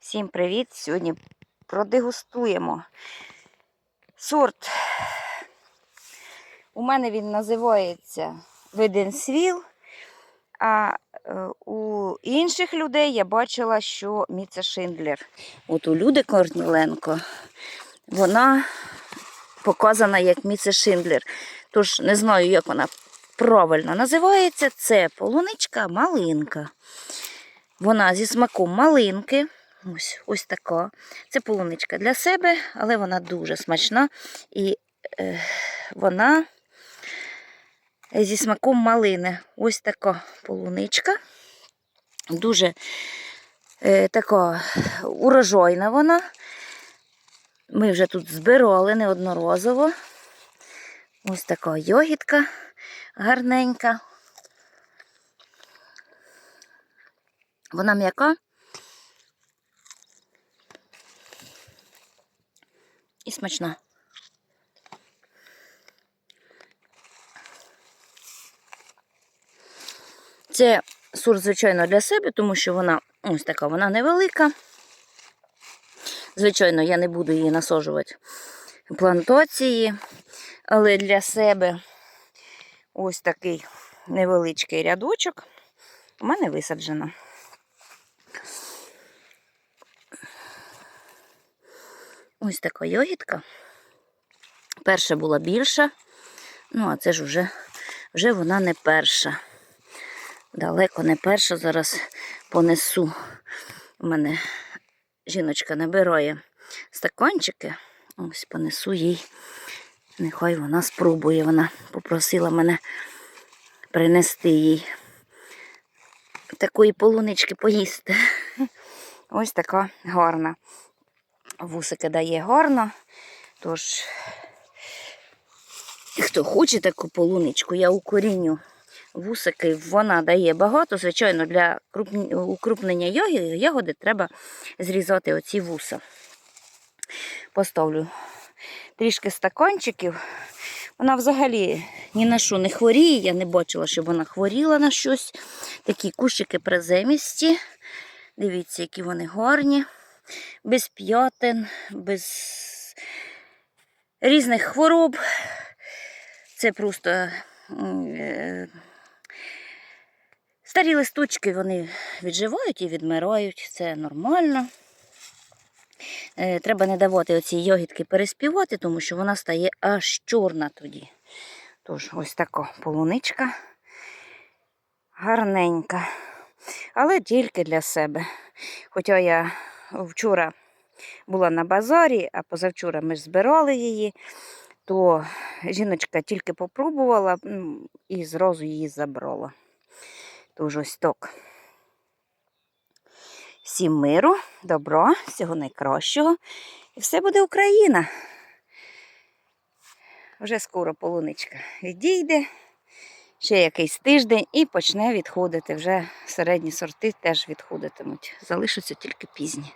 Всім привіт! Сьогодні продегустуємо сорт. У мене він називається Виденсвіл, а е, у інших людей я бачила, що Міца Шиндлер. От у Люди Корніленко вона показана як Міце Шиндлер. Тож не знаю, як вона правильно називається. Це полуничка малинка. Вона зі смаком малинки. Ось ось така. Це полуничка для себе, але вона дуже смачна. І е, вона зі смаком малини. Ось така полуничка. Дуже е, така урожайна вона. Ми вже тут збирали неодноразово. Ось така йогітка гарненька. Вона м'яка. І смачна. Це сур, звичайно, для себе, тому що вона ось така, вона невелика. Звичайно, я не буду її насаджувати плантації, але для себе ось такий невеличкий рядочок у мене висаджено. Ось така йогітка. Перша була більша, ну а це ж вже, вже вона не перша. Далеко не перша. Зараз понесу. У мене жіночка набирає стаканчики. Ось понесу їй. Нехай вона спробує. Вона попросила мене принести їй такої полунички поїсти. Ось така гарна. Вусики дає гарно. Тож, хто хоче таку полуничку, я укоріню вусики, вона дає багато. Звичайно, для укрупнення ягоди треба зрізати оці вуса. Поставлю трішки стаканчиків. Вона взагалі ні на що не хворіє. Я не бачила, щоб вона хворіла на щось. Такі кущики приземісті. Дивіться, які вони гарні, без п'ятин, без різних хвороб. Це просто е, старі листочки вони відживають і відмирають. Це нормально. Е, Треба не давати оці йогітки переспівати, тому що вона стає аж чорна тоді. Тож, ось така полуничка гарненька. Але тільки для себе. Хоча я вчора була на базарі, а позавчора ми ж збирали її, то жіночка тільки попробувала і зразу її забрала. Тож ось так. Всім миру, добра, всього найкращого. І все буде Україна. Вже скоро полуничка відійде. Ще якийсь тиждень і почне відходити. Вже середні сорти теж відходитимуть. Залишаться тільки пізні.